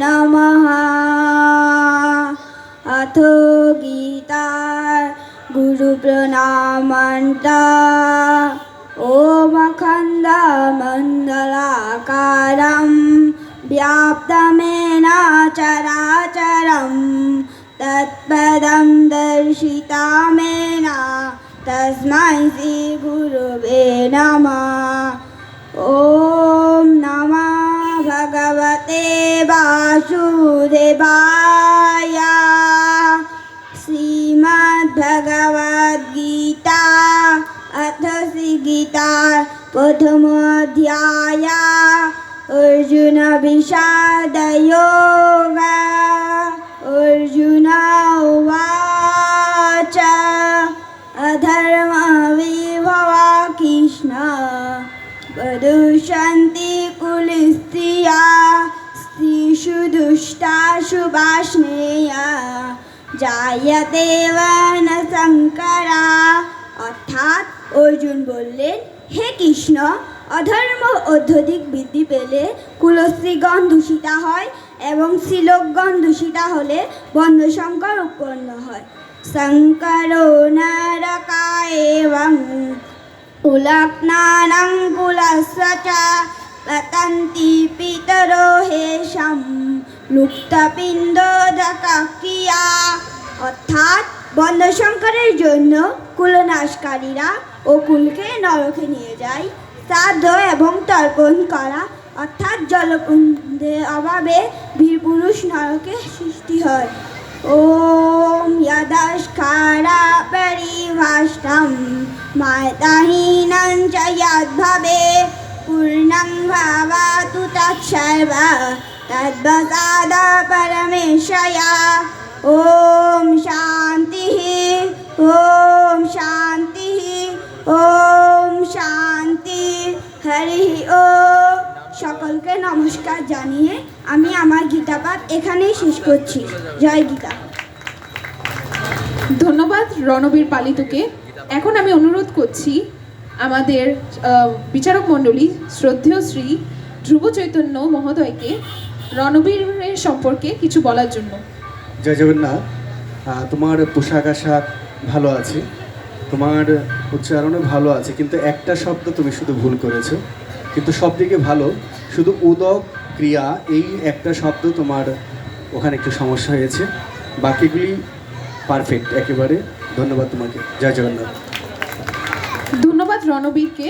নমঃ अथ गीता गुरुप्रणामन्त। ॐखन्दमण्डलाकारं व्याप्तमेन चराचरं तत्पदं दर्शितामेन तस्मै श्रीगुरुवे नमः। वासुदेवाय श्रीमद्भगवद्गीता अथ श्रीगीता प्रथमोऽध्याय। अर्जुन विषादयोग। अर्जुन उवाच। अधर्मविभवा कृष्ण। वदुषन्ति कुलस्त्रिया। स्त्रीषु दुष्टाशु वाष्णेया জায়তে ন শঙ্করা অর্থাৎ অর্জুন বললেন হে কৃষ্ণ অধর্ম অত্যধিক বৃদ্ধি পেলে কুলশ্রীগণ দূষিতা হয় এবং শ্রীলোকগণ দূষিতা হলে বন্ধশঙ্কর উৎপন্ন হয় শঙ্কর নরকা এবং कुलग्नानं कुलस्य লতান্তি পিতরোহেশম লুপ্তপিণ্ড ক্রিয়া অর্থাৎ বন্ধশঙ্করের জন্য কুলনাশকারীরা ও কুলকে নরকে নিয়ে যায়, শ্রাদ্ধ এবং তর্পণ করা। অর্থাৎ জলকুণ্ডের অভাবে বীরপুরুষ নরকে সৃষ্টি হয়। ওম যদস্কারা পরিভাষ্টম মাতাহীনঞ্চ যদ্ভবে पूर्णं भवतु तत्सर्व तद्वसाद परमेशया ॐ शान्तिः ॐ शान्तिः ॐ শান্তি হরি ও সকলকে নমস্কার জানিয়ে আমি আমার গীতাপাঠ এখানেই শেষ করছি জয় গীতা ধন্যবাদ রণবীর পালিতকে এখন আমি অনুরোধ করছি আমাদের বিচারক মণ্ডলী শ্রদ্ধেয় শ্রী ধ্রুব চৈতন্য মহোদয়কে রণবীরের সম্পর্কে কিছু বলার জন্য। জয় জগন্নাথ। তোমার পোশাক আশাক ভালো আছে? তোমার উচ্চারণও ভালো আছে, কিন্তু একটা শব্দ তুমি শুধু ভুল করেছ। কিন্তু সব দিকে ভালো, শুধু উদক ক্রিয়া, এই একটা শব্দ তোমার ওখানে একটু সমস্যা হয়েছে। বাকিগুলি পারফেক্ট একেবারে। ধন্যবাদ তোমাকে। জয় জগন্নাথ। ধন্যবাদ রণবীরকে।